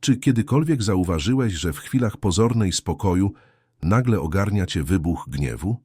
Czy kiedykolwiek zauważyłeś, że w chwilach pozornej spokoju nagle ogarnia cię wybuch gniewu?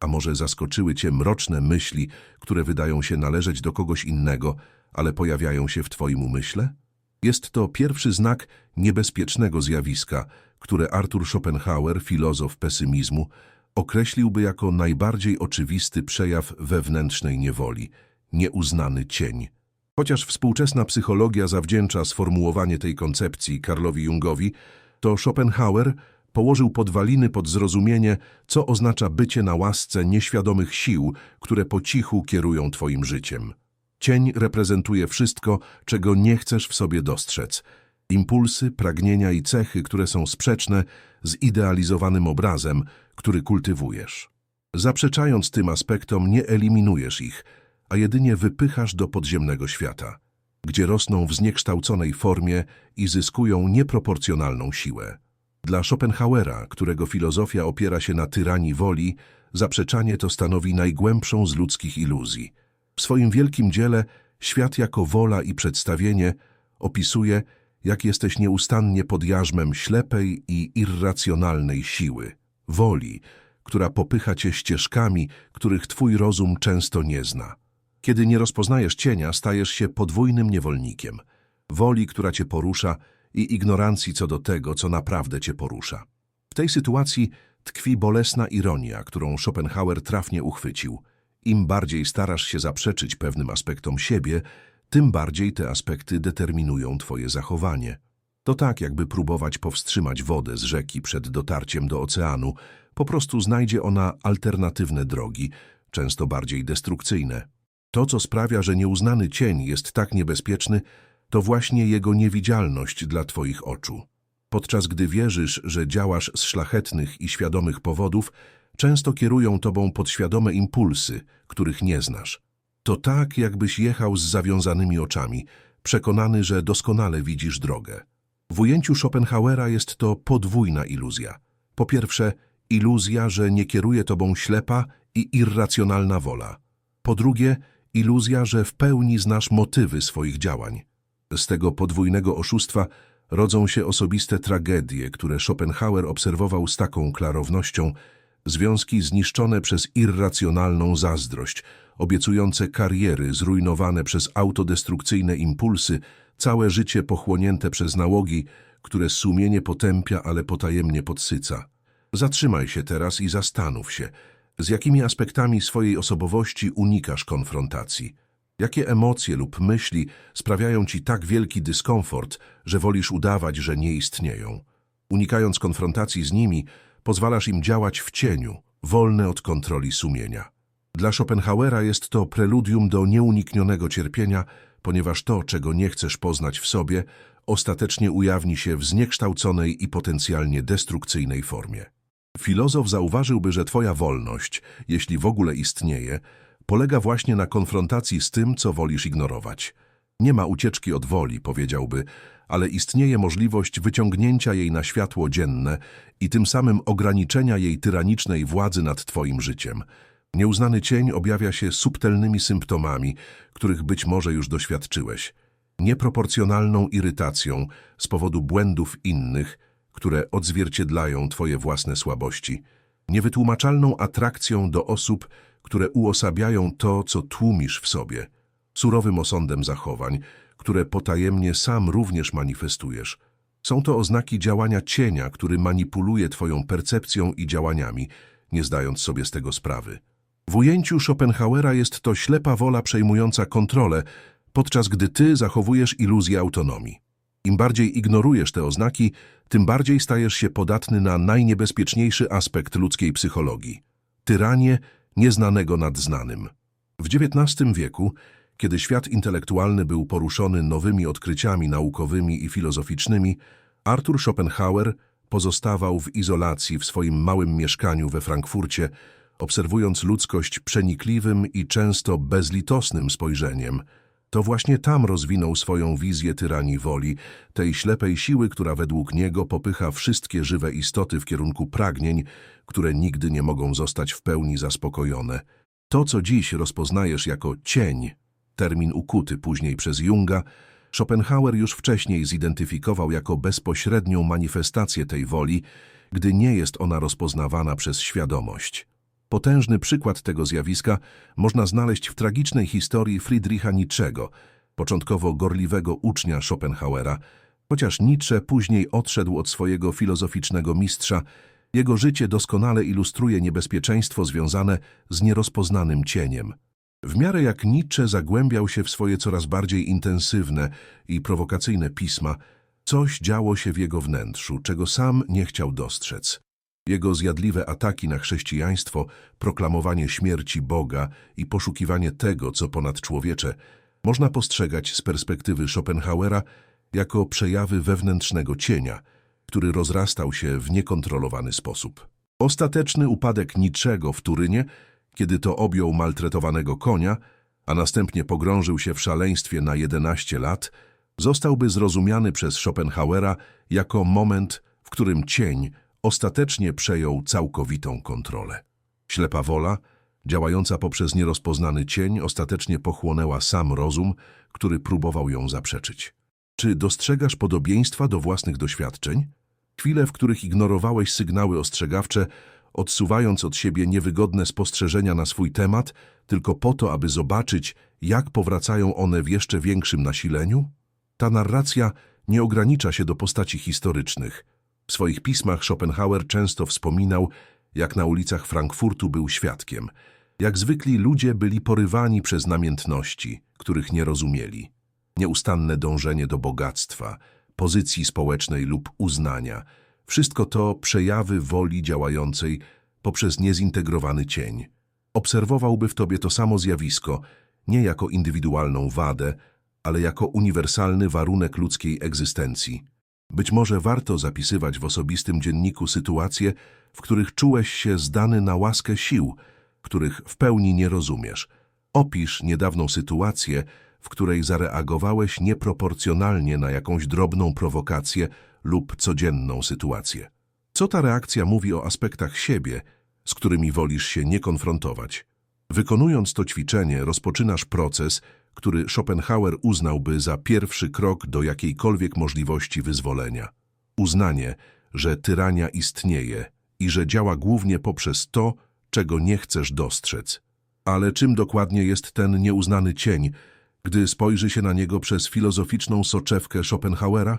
A może zaskoczyły cię mroczne myśli, które wydają się należeć do kogoś innego, ale pojawiają się w twoim umyśle? Jest to pierwszy znak niebezpiecznego zjawiska, które Arthur Schopenhauer, filozof pesymizmu, określiłby jako najbardziej oczywisty przejaw wewnętrznej niewoli, nieuznany cień. Chociaż współczesna psychologia zawdzięcza sformułowanie tej koncepcji Karlowi Jungowi, to Schopenhauer położył podwaliny pod zrozumienie, co oznacza bycie na łasce nieświadomych sił, które po cichu kierują twoim życiem. Cień reprezentuje wszystko, czego nie chcesz w sobie dostrzec. Impulsy, pragnienia i cechy, które są sprzeczne z idealizowanym obrazem, który kultywujesz. Zaprzeczając tym aspektom, nie eliminujesz ich, a jedynie wypychasz do podziemnego świata, gdzie rosną w zniekształconej formie i zyskują nieproporcjonalną siłę. Dla Schopenhauera, którego filozofia opiera się na tyranii woli, zaprzeczanie to stanowi najgłębszą z ludzkich iluzji. W swoim wielkim dziele Świat jako wola i przedstawienie opisuje, jak jesteś nieustannie pod jarzmem ślepej i irracjonalnej siły, woli, która popycha cię ścieżkami, których twój rozum często nie zna. Kiedy nie rozpoznajesz cienia, stajesz się podwójnym niewolnikiem, woli, która cię porusza i ignorancji co do tego, co naprawdę cię porusza. W tej sytuacji tkwi bolesna ironia, którą Schopenhauer trafnie uchwycił. Im bardziej starasz się zaprzeczyć pewnym aspektom siebie, tym bardziej te aspekty determinują twoje zachowanie. To tak, jakby próbować powstrzymać wodę z rzeki przed dotarciem do oceanu, po prostu znajdzie ona alternatywne drogi, często bardziej destrukcyjne. To, co sprawia, że nieuznany cień jest tak niebezpieczny, to właśnie jego niewidzialność dla twoich oczu. Podczas gdy wierzysz, że działasz z szlachetnych i świadomych powodów, często kierują tobą podświadome impulsy, których nie znasz. To tak, jakbyś jechał z zawiązanymi oczami, przekonany, że doskonale widzisz drogę. W ujęciu Schopenhauera jest to podwójna iluzja. Po pierwsze, iluzja, że nie kieruje tobą ślepa i irracjonalna wola. Po drugie, iluzja, że w pełni znasz motywy swoich działań. Z tego podwójnego oszustwa rodzą się osobiste tragedie, które Schopenhauer obserwował z taką klarownością, związki zniszczone przez irracjonalną zazdrość, obiecujące kariery zrujnowane przez autodestrukcyjne impulsy, całe życie pochłonięte przez nałogi, które sumienie potępia, ale potajemnie podsyca. Zatrzymaj się teraz i zastanów się, z jakimi aspektami swojej osobowości unikasz konfrontacji. Jakie emocje lub myśli sprawiają ci tak wielki dyskomfort, że wolisz udawać, że nie istnieją? Unikając konfrontacji z nimi, pozwalasz im działać w cieniu, wolne od kontroli sumienia. Dla Schopenhauera jest to preludium do nieuniknionego cierpienia, ponieważ to, czego nie chcesz poznać w sobie, ostatecznie ujawni się w zniekształconej i potencjalnie destrukcyjnej formie. Filozof zauważyłby, że twoja wolność, jeśli w ogóle istnieje, polega właśnie na konfrontacji z tym, co wolisz ignorować. Nie ma ucieczki od woli, powiedziałby, ale istnieje możliwość wyciągnięcia jej na światło dzienne i tym samym ograniczenia jej tyranicznej władzy nad twoim życiem. Nieuznany cień objawia się subtelnymi symptomami, których być może już doświadczyłeś. Nieproporcjonalną irytacją z powodu błędów innych, które odzwierciedlają twoje własne słabości. Niewytłumaczalną atrakcją do osób, które uosabiają to, co tłumisz w sobie. Surowym osądem zachowań, które potajemnie sam również manifestujesz. Są to oznaki działania cienia, który manipuluje twoją percepcją i działaniami, nie zdając sobie z tego sprawy. W ujęciu Schopenhauera jest to ślepa wola przejmująca kontrolę, podczas gdy ty zachowujesz iluzję autonomii. Im bardziej ignorujesz te oznaki, tym bardziej stajesz się podatny na najniebezpieczniejszy aspekt ludzkiej psychologii – tyranię nieznanego nad znanym. W XIX wieku, kiedy świat intelektualny był poruszony nowymi odkryciami naukowymi i filozoficznymi, Arthur Schopenhauer pozostawał w izolacji w swoim małym mieszkaniu we Frankfurcie, obserwując ludzkość przenikliwym i często bezlitosnym spojrzeniem. To właśnie tam rozwinął swoją wizję tyranii woli, tej ślepej siły, która według niego popycha wszystkie żywe istoty w kierunku pragnień, które nigdy nie mogą zostać w pełni zaspokojone. To, co dziś rozpoznajesz jako cień, termin ukuty później przez Junga, Schopenhauer już wcześniej zidentyfikował jako bezpośrednią manifestację tej woli, gdy nie jest ona rozpoznawana przez świadomość. Potężny przykład tego zjawiska można znaleźć w tragicznej historii Friedricha Nietzschego, początkowo gorliwego ucznia Schopenhauera, chociaż Nietzsche później odszedł od swojego filozoficznego mistrza, jego życie doskonale ilustruje niebezpieczeństwo związane z nierozpoznanym cieniem. W miarę jak Nietzsche zagłębiał się w swoje coraz bardziej intensywne i prowokacyjne pisma, coś działo się w jego wnętrzu, czego sam nie chciał dostrzec. Jego zjadliwe ataki na chrześcijaństwo, proklamowanie śmierci Boga i poszukiwanie tego, co ponadczłowiecze, można postrzegać z perspektywy Schopenhauera jako przejawy wewnętrznego cienia, który rozrastał się w niekontrolowany sposób. Ostateczny upadek Niczego w Turynie, kiedy to objął maltretowanego konia, a następnie pogrążył się w szaleństwie na 11 lat, zostałby zrozumiany przez Schopenhauera jako moment, w którym cień ostatecznie przejął całkowitą kontrolę. Ślepa wola, działająca poprzez nierozpoznany cień, ostatecznie pochłonęła sam rozum, który próbował ją zaprzeczyć. Czy dostrzegasz podobieństwa do własnych doświadczeń? Chwile, w których ignorowałeś sygnały ostrzegawcze, odsuwając od siebie niewygodne spostrzeżenia na swój temat, tylko po to, aby zobaczyć, jak powracają one w jeszcze większym nasileniu? Ta narracja nie ogranicza się do postaci historycznych. W swoich pismach Schopenhauer często wspominał, jak na ulicach Frankfurtu był świadkiem, jak zwykli ludzie byli porywani przez namiętności, których nie rozumieli. Nieustanne dążenie do bogactwa, pozycji społecznej lub uznania, wszystko to przejawy woli działającej poprzez niezintegrowany cień. Obserwowałby w tobie to samo zjawisko, nie jako indywidualną wadę, ale jako uniwersalny warunek ludzkiej egzystencji. Być może warto zapisywać w osobistym dzienniku sytuacje, w których czułeś się zdany na łaskę sił, których w pełni nie rozumiesz. Opisz niedawną sytuację, w której zareagowałeś nieproporcjonalnie na jakąś drobną prowokację lub codzienną sytuację. Co ta reakcja mówi o aspektach siebie, z którymi wolisz się nie konfrontować? Wykonując to ćwiczenie, rozpoczynasz proces, który Schopenhauer uznałby za pierwszy krok do jakiejkolwiek możliwości wyzwolenia. Uznanie, że tyrania istnieje i że działa głównie poprzez to, czego nie chcesz dostrzec. Ale czym dokładnie jest ten nieuznany cień, gdy spojrzy się na niego przez filozoficzną soczewkę Schopenhauera?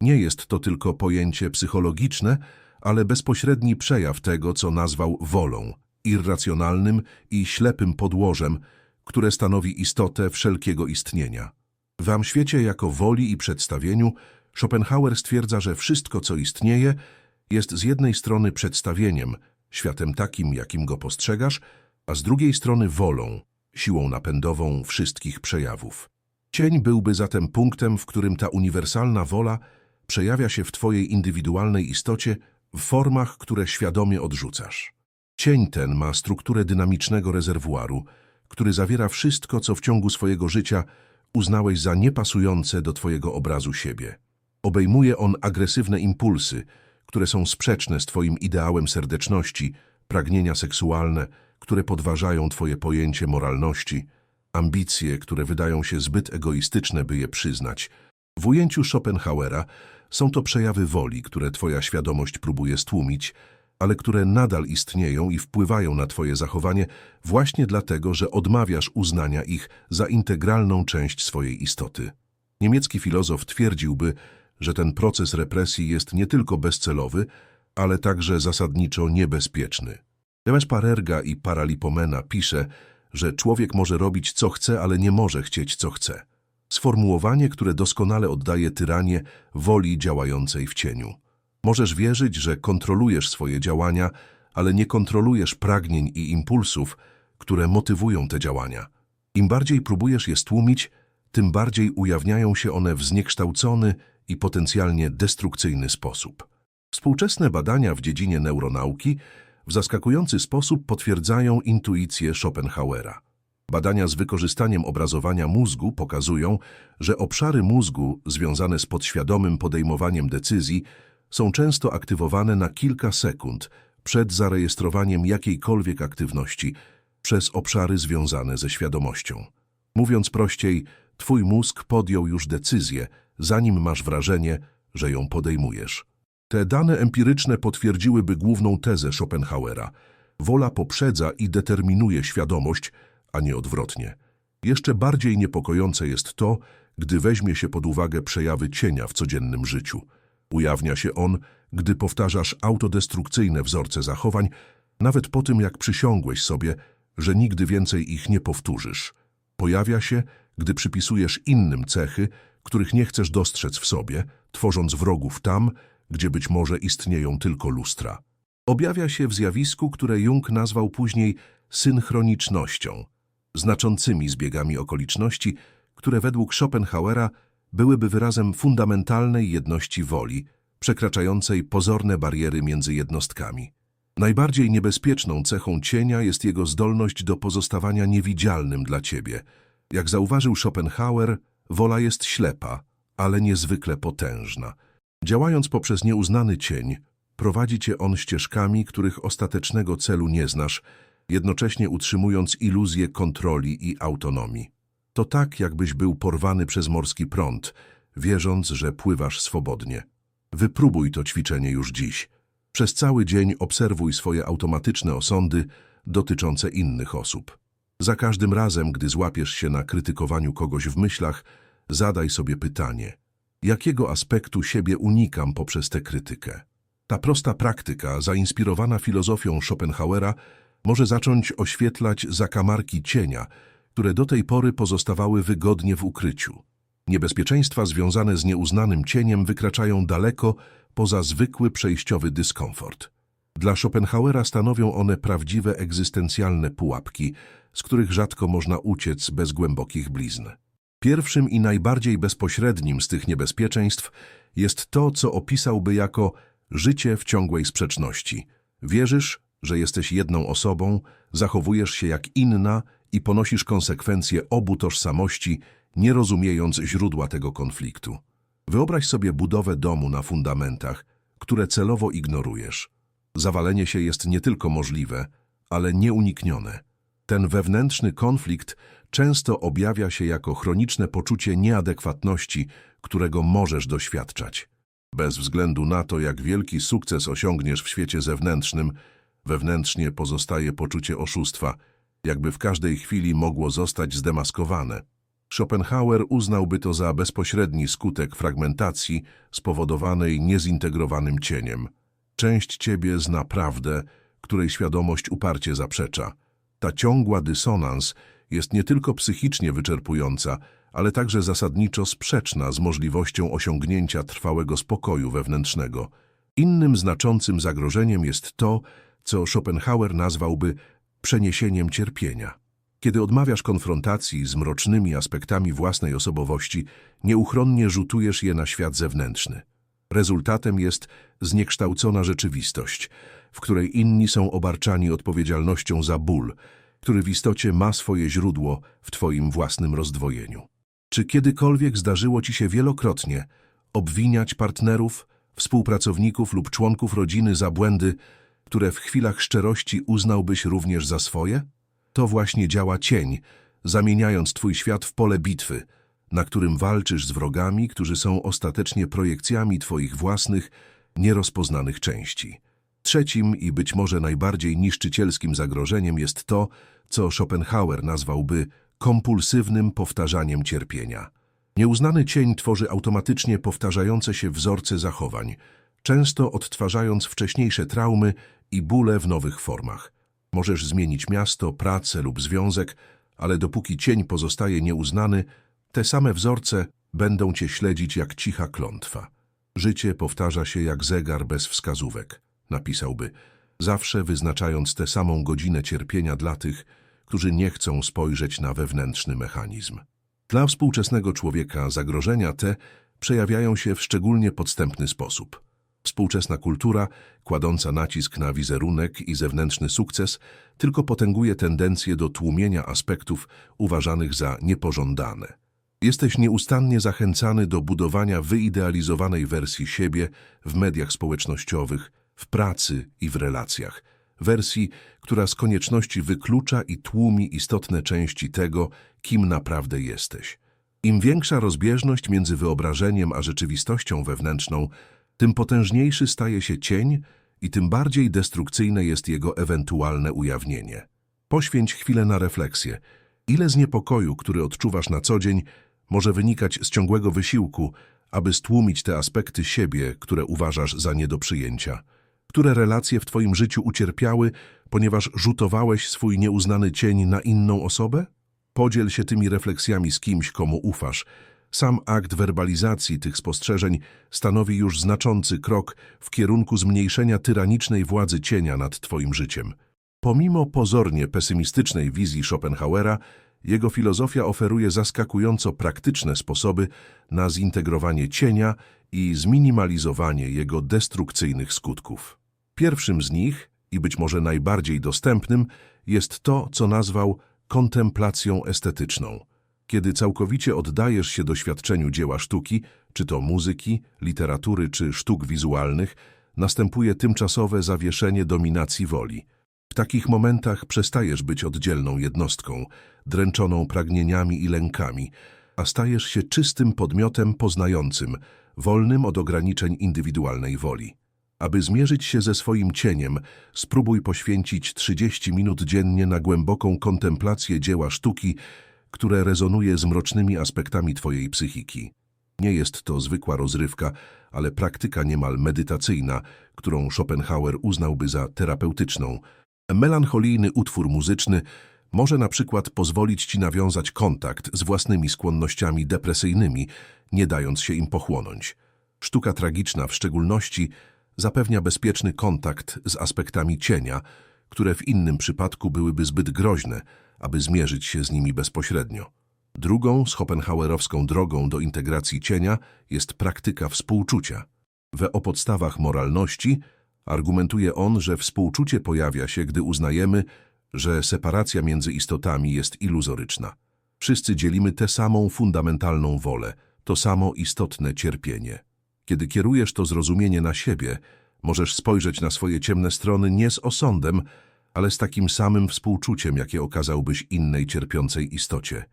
Nie jest to tylko pojęcie psychologiczne, ale bezpośredni przejaw tego, co nazwał wolą, irracjonalnym i ślepym podłożem, które stanowi istotę wszelkiego istnienia. W Am świecie jako woli i przedstawieniu Schopenhauer stwierdza, że wszystko, co istnieje, jest z jednej strony przedstawieniem, światem takim, jakim go postrzegasz, a z drugiej strony wolą, siłą napędową wszystkich przejawów. Cień byłby zatem punktem, w którym ta uniwersalna wola przejawia się w Twojej indywidualnej istocie w formach, które świadomie odrzucasz. Cień ten ma strukturę dynamicznego rezerwuaru, który zawiera wszystko, co w ciągu swojego życia uznałeś za niepasujące do Twojego obrazu siebie. Obejmuje on agresywne impulsy, które są sprzeczne z Twoim ideałem serdeczności, pragnienia seksualne, które podważają Twoje pojęcie moralności, ambicje, które wydają się zbyt egoistyczne, by je przyznać. W ujęciu Schopenhauera są to przejawy woli, które Twoja świadomość próbuje stłumić, ale które nadal istnieją i wpływają na Twoje zachowanie właśnie dlatego, że odmawiasz uznania ich za integralną część swojej istoty. Niemiecki filozof twierdziłby, że ten proces represji jest nie tylko bezcelowy, ale także zasadniczo niebezpieczny. Demes Parerga i Paralipomena pisze, że człowiek może robić co chce, ale nie może chcieć co chce. Sformułowanie, które doskonale oddaje tyranię woli działającej w cieniu. Możesz wierzyć, że kontrolujesz swoje działania, ale nie kontrolujesz pragnień i impulsów, które motywują te działania. Im bardziej próbujesz je stłumić, tym bardziej ujawniają się one w zniekształcony i potencjalnie destrukcyjny sposób. Współczesne badania w dziedzinie neuronauki w zaskakujący sposób potwierdzają intuicję Schopenhauera. Badania z wykorzystaniem obrazowania mózgu pokazują, że obszary mózgu związane z podświadomym podejmowaniem decyzji są często aktywowane na kilka sekund przed zarejestrowaniem jakiejkolwiek aktywności przez obszary związane ze świadomością. Mówiąc prościej, Twój mózg podjął już decyzję, zanim masz wrażenie, że ją podejmujesz. Te dane empiryczne potwierdziłyby główną tezę Schopenhauera. Wola poprzedza i determinuje świadomość, a nie odwrotnie. Jeszcze bardziej niepokojące jest to, gdy weźmie się pod uwagę przejawy cienia w codziennym życiu. Ujawnia się on, gdy powtarzasz autodestrukcyjne wzorce zachowań, nawet po tym, jak przysiągłeś sobie, że nigdy więcej ich nie powtórzysz. Pojawia się, gdy przypisujesz innym cechy, których nie chcesz dostrzec w sobie, tworząc wrogów tam, gdzie być może istnieją tylko lustra. Objawia się w zjawisku, które Jung nazwał później synchronicznością, znaczącymi zbiegami okoliczności, które według Schopenhauera byłyby wyrazem fundamentalnej jedności woli, przekraczającej pozorne bariery między jednostkami. Najbardziej niebezpieczną cechą cienia jest jego zdolność do pozostawania niewidzialnym dla ciebie. Jak zauważył Schopenhauer, wola jest ślepa, ale niezwykle potężna. Działając poprzez nieuznany cień, prowadzi cię on ścieżkami, których ostatecznego celu nie znasz, jednocześnie utrzymując iluzję kontroli i autonomii. To tak, jakbyś był porwany przez morski prąd, wierząc, że pływasz swobodnie. Wypróbuj to ćwiczenie już dziś. Przez cały dzień obserwuj swoje automatyczne osądy dotyczące innych osób. Za każdym razem, gdy złapiesz się na krytykowaniu kogoś w myślach, zadaj sobie pytanie: jakiego aspektu siebie unikam poprzez tę krytykę? Ta prosta praktyka, zainspirowana filozofią Schopenhauera, może zacząć oświetlać zakamarki cienia, które do tej pory pozostawały wygodnie w ukryciu. Niebezpieczeństwa związane z nieuznanym cieniem wykraczają daleko poza zwykły przejściowy dyskomfort. Dla Schopenhauera stanowią one prawdziwe egzystencjalne pułapki, z których rzadko można uciec bez głębokich blizn. Pierwszym i najbardziej bezpośrednim z tych niebezpieczeństw jest to, co opisałby jako życie w ciągłej sprzeczności. Wierzysz, że jesteś jedną osobą, zachowujesz się jak inna i ponosisz konsekwencje obu tożsamości, nie rozumiejąc źródła tego konfliktu. Wyobraź sobie budowę domu na fundamentach, które celowo ignorujesz. Zawalenie się jest nie tylko możliwe, ale nieuniknione. Ten wewnętrzny konflikt często objawia się jako chroniczne poczucie nieadekwatności, którego możesz doświadczać. Bez względu na to, jak wielki sukces osiągniesz w świecie zewnętrznym, wewnętrznie pozostaje poczucie oszustwa, jakby w każdej chwili mogło zostać zdemaskowane. Schopenhauer uznałby to za bezpośredni skutek fragmentacji spowodowanej niezintegrowanym cieniem. Część ciebie zna prawdę, której świadomość uparcie zaprzecza. Ta ciągła dysonans jest nie tylko psychicznie wyczerpująca, ale także zasadniczo sprzeczna z możliwością osiągnięcia trwałego spokoju wewnętrznego. Innym znaczącym zagrożeniem jest to, co Schopenhauer nazwałby przeniesieniem cierpienia. Kiedy odmawiasz konfrontacji z mrocznymi aspektami własnej osobowości, nieuchronnie rzutujesz je na świat zewnętrzny. Rezultatem jest zniekształcona rzeczywistość, w której inni są obarczani odpowiedzialnością za ból, który w istocie ma swoje źródło w Twoim własnym rozdwojeniu. Czy kiedykolwiek zdarzyło Ci się wielokrotnie obwiniać partnerów, współpracowników lub członków rodziny za błędy, które w chwilach szczerości uznałbyś również za swoje? To właśnie działa cień, zamieniając Twój świat w pole bitwy, na którym walczysz z wrogami, którzy są ostatecznie projekcjami Twoich własnych, nierozpoznanych części. Trzecim i być może najbardziej niszczycielskim zagrożeniem jest to, co Schopenhauer nazwałby kompulsywnym powtarzaniem cierpienia. Nieuznany cień tworzy automatycznie powtarzające się wzorce zachowań, często odtwarzając wcześniejsze traumy i bóle w nowych formach. Możesz zmienić miasto, pracę lub związek, ale dopóki cień pozostaje nieuznany, te same wzorce będą cię śledzić jak cicha klątwa. Życie powtarza się jak zegar bez wskazówek, napisałby, zawsze wyznaczając tę samą godzinę cierpienia dla tych, którzy nie chcą spojrzeć na wewnętrzny mechanizm. Dla współczesnego człowieka zagrożenia te przejawiają się w szczególnie podstępny sposób. Współczesna kultura, kładąca nacisk na wizerunek i zewnętrzny sukces, tylko potęguje tendencję do tłumienia aspektów uważanych za niepożądane. Jesteś nieustannie zachęcany do budowania wyidealizowanej wersji siebie w mediach społecznościowych, w pracy i w relacjach. Wersji, która z konieczności wyklucza i tłumi istotne części tego, kim naprawdę jesteś. Im większa rozbieżność między wyobrażeniem a rzeczywistością wewnętrzną, tym potężniejszy staje się cień i tym bardziej destrukcyjne jest jego ewentualne ujawnienie. Poświęć chwilę na refleksję. Ile z niepokoju, który odczuwasz na co dzień, może wynikać z ciągłego wysiłku, aby stłumić te aspekty siebie, które uważasz za nie do przyjęcia? Które relacje w twoim życiu ucierpiały, ponieważ rzutowałeś swój nieuznany cień na inną osobę? Podziel się tymi refleksjami z kimś, komu ufasz. Sam akt werbalizacji tych spostrzeżeń stanowi już znaczący krok w kierunku zmniejszenia tyranicznej władzy cienia nad twoim życiem. Pomimo pozornie pesymistycznej wizji Schopenhauera, jego filozofia oferuje zaskakująco praktyczne sposoby na zintegrowanie cienia i zminimalizowanie jego destrukcyjnych skutków. Pierwszym z nich, i być może najbardziej dostępnym, jest to, co nazwał kontemplacją estetyczną. Kiedy całkowicie oddajesz się doświadczeniu dzieła sztuki, czy to muzyki, literatury czy sztuk wizualnych, następuje tymczasowe zawieszenie dominacji woli. W takich momentach przestajesz być oddzielną jednostką, dręczoną pragnieniami i lękami, a stajesz się czystym podmiotem poznającym, wolnym od ograniczeń indywidualnej woli. Aby zmierzyć się ze swoim cieniem, spróbuj poświęcić 30 minut dziennie na głęboką kontemplację dzieła sztuki, które rezonuje z mrocznymi aspektami twojej psychiki. Nie jest to zwykła rozrywka, ale praktyka niemal medytacyjna, którą Schopenhauer uznałby za terapeutyczną. Melancholijny utwór muzyczny może na przykład pozwolić ci nawiązać kontakt z własnymi skłonnościami depresyjnymi, nie dając się im pochłonąć. Sztuka tragiczna w szczególności zapewnia bezpieczny kontakt z aspektami cienia, które w innym przypadku byłyby zbyt groźne, aby zmierzyć się z nimi bezpośrednio. Drugą schopenhauerowską drogą do integracji cienia jest praktyka współczucia. We o podstawach moralności argumentuje on, że współczucie pojawia się, gdy uznajemy, że separacja między istotami jest iluzoryczna. Wszyscy dzielimy tę samą fundamentalną wolę, to samo istotne cierpienie. Kiedy kierujesz to zrozumienie na siebie, możesz spojrzeć na swoje ciemne strony nie z osądem, ale z takim samym współczuciem, jakie okazałbyś innej cierpiącej istocie.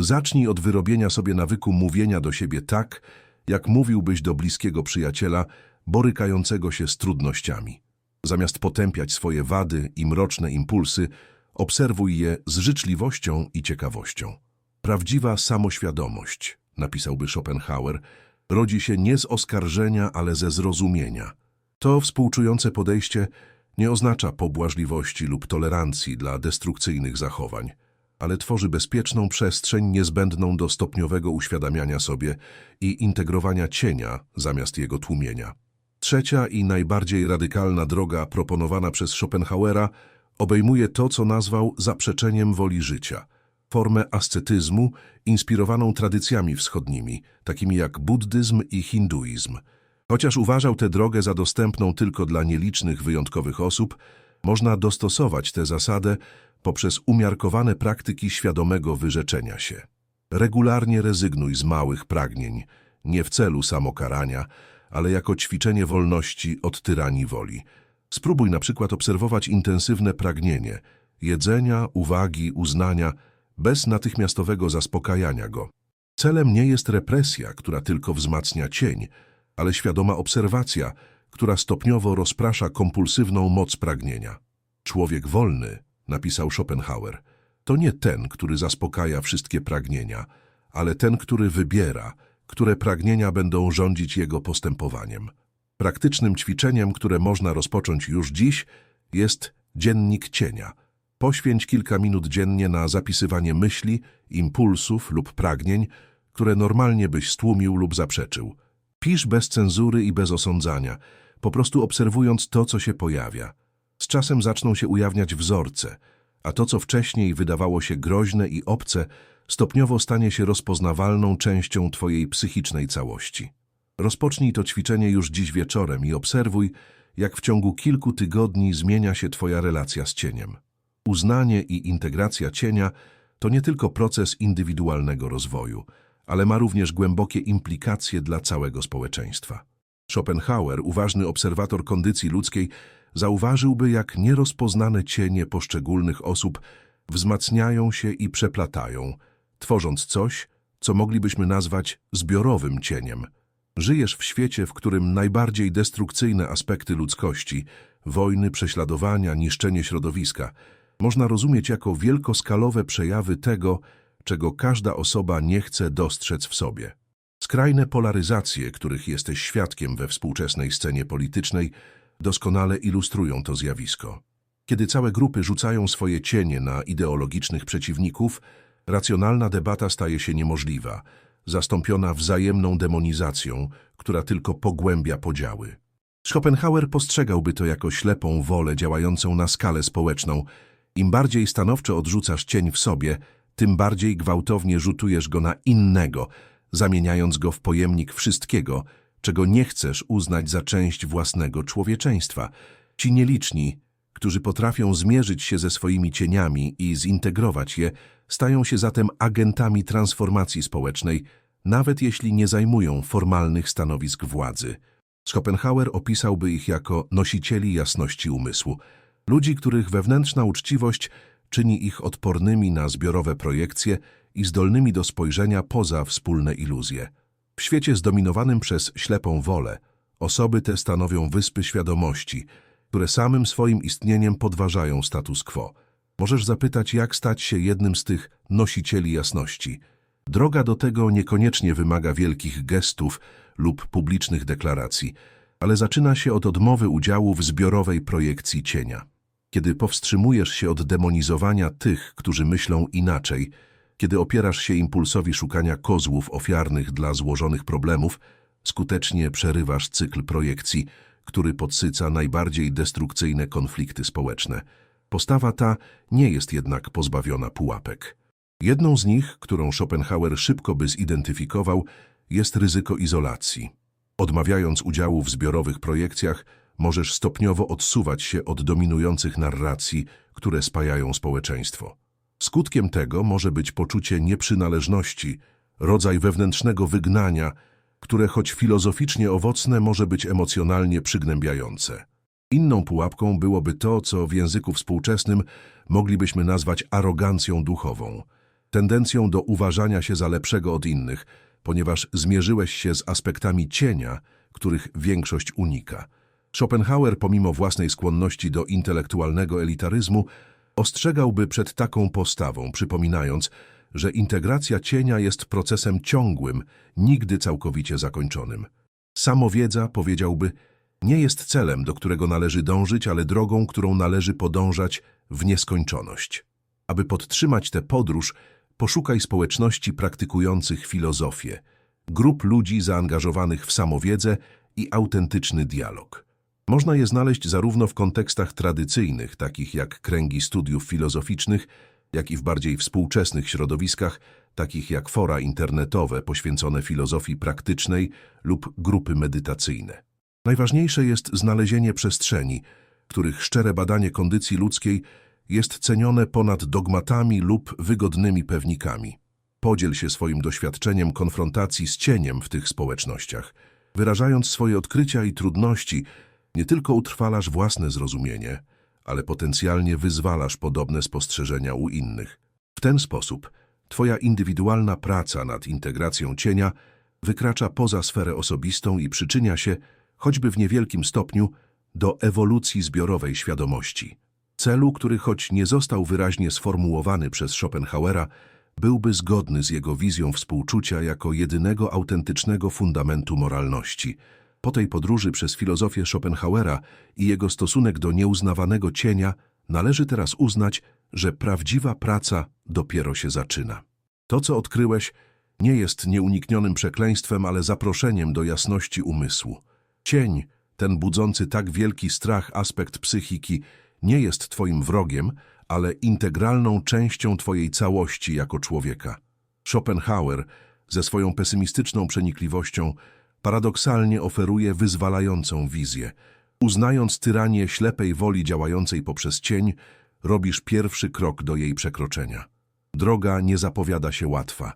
Zacznij od wyrobienia sobie nawyku mówienia do siebie tak, jak mówiłbyś do bliskiego przyjaciela borykającego się z trudnościami. Zamiast potępiać swoje wady i mroczne impulsy, obserwuj je z życzliwością i ciekawością. Prawdziwa samoświadomość, napisałby Schopenhauer, rodzi się nie z oskarżenia, ale ze zrozumienia. To współczujące podejście nie oznacza pobłażliwości lub tolerancji dla destrukcyjnych zachowań, ale tworzy bezpieczną przestrzeń niezbędną do stopniowego uświadamiania sobie i integrowania cienia zamiast jego tłumienia. Trzecia i najbardziej radykalna droga proponowana przez Schopenhauera obejmuje to, co nazwał zaprzeczeniem woli życia, formę ascetyzmu inspirowaną tradycjami wschodnimi, takimi jak buddyzm i hinduizm. Chociaż uważał tę drogę za dostępną tylko dla nielicznych wyjątkowych osób, można dostosować tę zasadę poprzez umiarkowane praktyki świadomego wyrzeczenia się. Regularnie rezygnuj z małych pragnień, nie w celu samokarania, ale jako ćwiczenie wolności od tyranii woli. Spróbuj na przykład obserwować intensywne pragnienie, jedzenia, uwagi, uznania, bez natychmiastowego zaspokajania go. Celem nie jest represja, która tylko wzmacnia cień, ale świadoma obserwacja, która stopniowo rozprasza kompulsywną moc pragnienia. Człowiek wolny, napisał Schopenhauer, to nie ten, który zaspokaja wszystkie pragnienia, ale ten, który wybiera, które pragnienia będą rządzić jego postępowaniem. Praktycznym ćwiczeniem, które można rozpocząć już dziś, jest dziennik cienia. Poświęć kilka minut dziennie na zapisywanie myśli, impulsów lub pragnień, które normalnie byś stłumił lub zaprzeczył. Pisz bez cenzury i bez osądzania, po prostu obserwując to, co się pojawia. Z czasem zaczną się ujawniać wzorce, a to, co wcześniej wydawało się groźne i obce, stopniowo stanie się rozpoznawalną częścią Twojej psychicznej całości. Rozpocznij to ćwiczenie już dziś wieczorem i obserwuj, jak w ciągu kilku tygodni zmienia się Twoja relacja z cieniem. Uznanie i integracja cienia to nie tylko proces indywidualnego rozwoju, ale ma również głębokie implikacje dla całego społeczeństwa. Schopenhauer, uważny obserwator kondycji ludzkiej, zauważyłby, jak nierozpoznane cienie poszczególnych osób wzmacniają się i przeplatają, tworząc coś, co moglibyśmy nazwać zbiorowym cieniem. Żyjesz w świecie, w którym najbardziej destrukcyjne aspekty ludzkości wojny, prześladowania, niszczenie środowiska można rozumieć jako wielkoskalowe przejawy tego, czego każda osoba nie chce dostrzec w sobie. Skrajne polaryzacje, których jesteś świadkiem we współczesnej scenie politycznej, doskonale ilustrują to zjawisko. Kiedy całe grupy rzucają swoje cienie na ideologicznych przeciwników, racjonalna debata staje się niemożliwa, zastąpiona wzajemną demonizacją, która tylko pogłębia podziały. Schopenhauer postrzegałby to jako ślepą wolę działającą na skalę społeczną. Im bardziej stanowczo odrzucasz cień w sobie, tym bardziej gwałtownie rzutujesz go na innego, zamieniając go w pojemnik wszystkiego, czego nie chcesz uznać za część własnego człowieczeństwa. Ci nieliczni, którzy potrafią zmierzyć się ze swoimi cieniami i zintegrować je, stają się zatem agentami transformacji społecznej, nawet jeśli nie zajmują formalnych stanowisk władzy. Schopenhauer opisałby ich jako nosicieli jasności umysłu, ludzi, których wewnętrzna uczciwość czyni ich odpornymi na zbiorowe projekcje i zdolnymi do spojrzenia poza wspólne iluzje. W świecie zdominowanym przez ślepą wolę, osoby te stanowią wyspy świadomości, które samym swoim istnieniem podważają status quo. Możesz zapytać, jak stać się jednym z tych nosicieli jasności. Droga do tego niekoniecznie wymaga wielkich gestów lub publicznych deklaracji, ale zaczyna się od odmowy udziału w zbiorowej projekcji cienia. Kiedy powstrzymujesz się od demonizowania tych, którzy myślą inaczej, kiedy opierasz się impulsowi szukania kozłów ofiarnych dla złożonych problemów, skutecznie przerywasz cykl projekcji, który podsyca najbardziej destrukcyjne konflikty społeczne. Postawa ta nie jest jednak pozbawiona pułapek. Jedną z nich, którą Schopenhauer szybko by zidentyfikował, jest ryzyko izolacji. Odmawiając udziału w zbiorowych projekcjach, możesz stopniowo odsuwać się od dominujących narracji, które spajają społeczeństwo. Skutkiem tego może być poczucie nieprzynależności, rodzaj wewnętrznego wygnania, które choć filozoficznie owocne, może być emocjonalnie przygnębiające. Inną pułapką byłoby to, co w języku współczesnym moglibyśmy nazwać arogancją duchową, tendencją do uważania się za lepszego od innych, ponieważ zmierzyłeś się z aspektami cienia, których większość unika. Schopenhauer, pomimo własnej skłonności do intelektualnego elitaryzmu, ostrzegałby przed taką postawą, przypominając, że integracja cienia jest procesem ciągłym, nigdy całkowicie zakończonym. Samowiedza, powiedziałby, nie jest celem, do którego należy dążyć, ale drogą, którą należy podążać w nieskończoność. Aby podtrzymać tę podróż, poszukaj społeczności praktykujących filozofię, grup ludzi zaangażowanych w samowiedzę i autentyczny dialog. Można je znaleźć zarówno w kontekstach tradycyjnych, takich jak kręgi studiów filozoficznych, jak i w bardziej współczesnych środowiskach, takich jak fora internetowe poświęcone filozofii praktycznej lub grupy medytacyjne. Najważniejsze jest znalezienie przestrzeni, których szczere badanie kondycji ludzkiej jest cenione ponad dogmatami lub wygodnymi pewnikami. Podziel się swoim doświadczeniem konfrontacji z cieniem w tych społecznościach. Wyrażając swoje odkrycia i trudności, nie tylko utrwalasz własne zrozumienie, ale potencjalnie wyzwalasz podobne spostrzeżenia u innych. W ten sposób Twoja indywidualna praca nad integracją cienia wykracza poza sferę osobistą i przyczynia się, choćby w niewielkim stopniu, do ewolucji zbiorowej świadomości. Celu, który choć nie został wyraźnie sformułowany przez Schopenhauera, byłby zgodny z jego wizją współczucia jako jedynego autentycznego fundamentu moralności. Po tej podróży przez filozofię Schopenhauera i jego stosunek do nieuznawanego cienia należy teraz uznać, że prawdziwa praca dopiero się zaczyna. To, co odkryłeś, nie jest nieuniknionym przekleństwem, ale zaproszeniem do jasności umysłu. Cień, ten budzący tak wielki strach aspekt psychiki, nie jest twoim wrogiem, ale integralną częścią twojej całości jako człowieka. Schopenhauer, ze swoją pesymistyczną przenikliwością, paradoksalnie oferuje wyzwalającą wizję. Uznając tyranię ślepej woli działającej poprzez cień, robisz pierwszy krok do jej przekroczenia. Droga nie zapowiada się łatwa.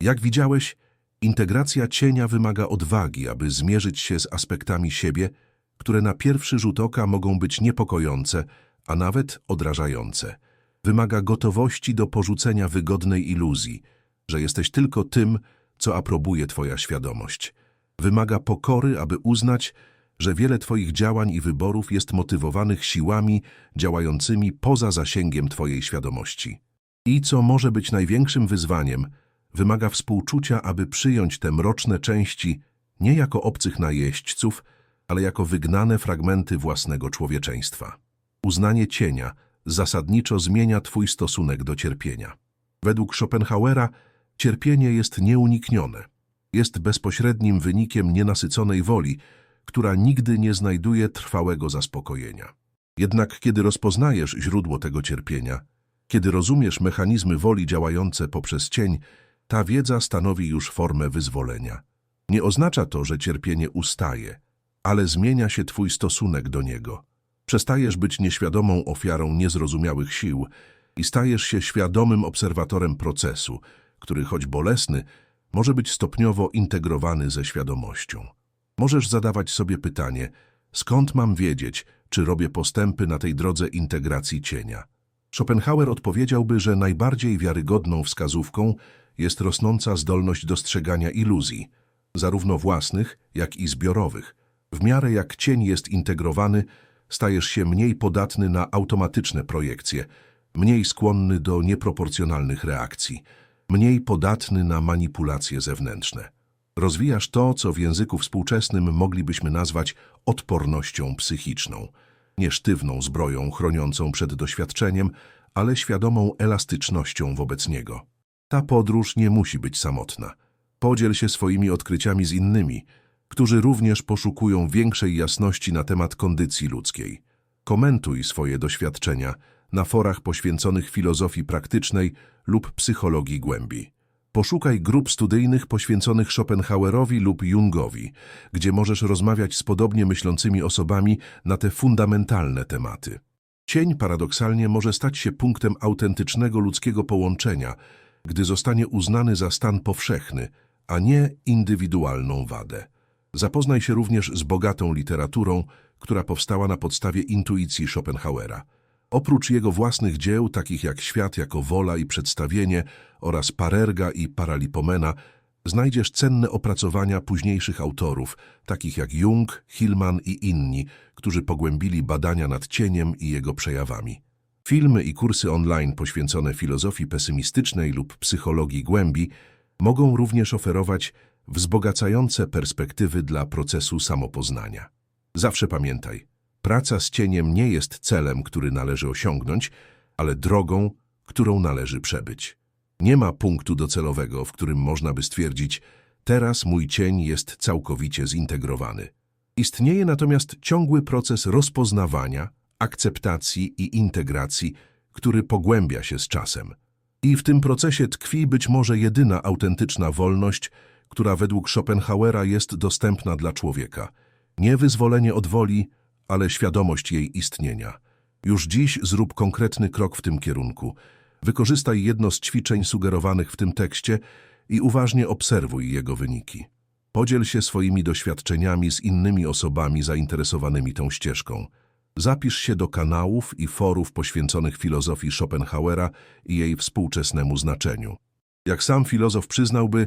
Jak widziałeś, integracja cienia wymaga odwagi, aby zmierzyć się z aspektami siebie, które na pierwszy rzut oka mogą być niepokojące, a nawet odrażające. Wymaga gotowości do porzucenia wygodnej iluzji, że jesteś tylko tym, co aprobuje twoja świadomość. Wymaga pokory, aby uznać, że wiele twoich działań i wyborów jest motywowanych siłami działającymi poza zasięgiem twojej świadomości. I co może być największym wyzwaniem, wymaga współczucia, aby przyjąć te mroczne części nie jako obcych najeźdźców, ale jako wygnane fragmenty własnego człowieczeństwa. Uznanie cienia zasadniczo zmienia twój stosunek do cierpienia. Według Schopenhauera cierpienie jest nieuniknione. Jest bezpośrednim wynikiem nienasyconej woli, która nigdy nie znajduje trwałego zaspokojenia. Jednak kiedy rozpoznajesz źródło tego cierpienia, kiedy rozumiesz mechanizmy woli działające poprzez cień, ta wiedza stanowi już formę wyzwolenia. Nie oznacza to, że cierpienie ustaje, ale zmienia się twój stosunek do niego. Przestajesz być nieświadomą ofiarą niezrozumiałych sił i stajesz się świadomym obserwatorem procesu, który, choć bolesny, może być stopniowo integrowany ze świadomością. Możesz zadawać sobie pytanie, skąd mam wiedzieć, czy robię postępy na tej drodze integracji cienia? Schopenhauer odpowiedziałby, że najbardziej wiarygodną wskazówką jest rosnąca zdolność dostrzegania iluzji, zarówno własnych, jak i zbiorowych. W miarę jak cień jest integrowany, stajesz się mniej podatny na automatyczne projekcje, mniej skłonny do nieproporcjonalnych reakcji, mniej podatny na manipulacje zewnętrzne. Rozwijasz to, co w języku współczesnym moglibyśmy nazwać odpornością psychiczną. Nie sztywną zbroją chroniącą przed doświadczeniem, ale świadomą elastycznością wobec niego. Ta podróż nie musi być samotna. Podziel się swoimi odkryciami z innymi, którzy również poszukują większej jasności na temat kondycji ludzkiej. Komentuj swoje doświadczenia na forach poświęconych filozofii praktycznej lub psychologii głębi. Poszukaj grup studyjnych poświęconych Schopenhauerowi lub Jungowi, gdzie możesz rozmawiać z podobnie myślącymi osobami na te fundamentalne tematy. Cień paradoksalnie może stać się punktem autentycznego ludzkiego połączenia, gdy zostanie uznany za stan powszechny, a nie indywidualną wadę. Zapoznaj się również z bogatą literaturą, która powstała na podstawie intuicji Schopenhauera. Oprócz jego własnych dzieł, takich jak Świat jako wola i przedstawienie oraz Parerga i Paralipomena, znajdziesz cenne opracowania późniejszych autorów, takich jak Jung, Hillman i inni, którzy pogłębili badania nad cieniem i jego przejawami. Filmy i kursy online poświęcone filozofii pesymistycznej lub psychologii głębi mogą również oferować wzbogacające perspektywy dla procesu samopoznania. Zawsze pamiętaj, praca z cieniem nie jest celem, który należy osiągnąć, ale drogą, którą należy przebyć. Nie ma punktu docelowego, w którym można by stwierdzić, teraz mój cień jest całkowicie zintegrowany. Istnieje natomiast ciągły proces rozpoznawania, akceptacji i integracji, który pogłębia się z czasem. I w tym procesie tkwi być może jedyna autentyczna wolność, która według Schopenhauera jest dostępna dla człowieka. Nie wyzwolenie od woli, ale świadomość jej istnienia. Już dziś zrób konkretny krok w tym kierunku. Wykorzystaj jedno z ćwiczeń sugerowanych w tym tekście i uważnie obserwuj jego wyniki. Podziel się swoimi doświadczeniami z innymi osobami zainteresowanymi tą ścieżką. Zapisz się do kanałów i forów poświęconych filozofii Schopenhauera i jej współczesnemu znaczeniu. Jak sam filozof przyznałby,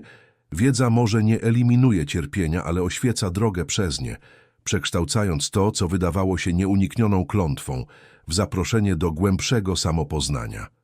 wiedza może nie eliminuje cierpienia, ale oświeca drogę przez nie, przekształcając to, co wydawało się nieuniknioną klątwą, w zaproszenie do głębszego samopoznania.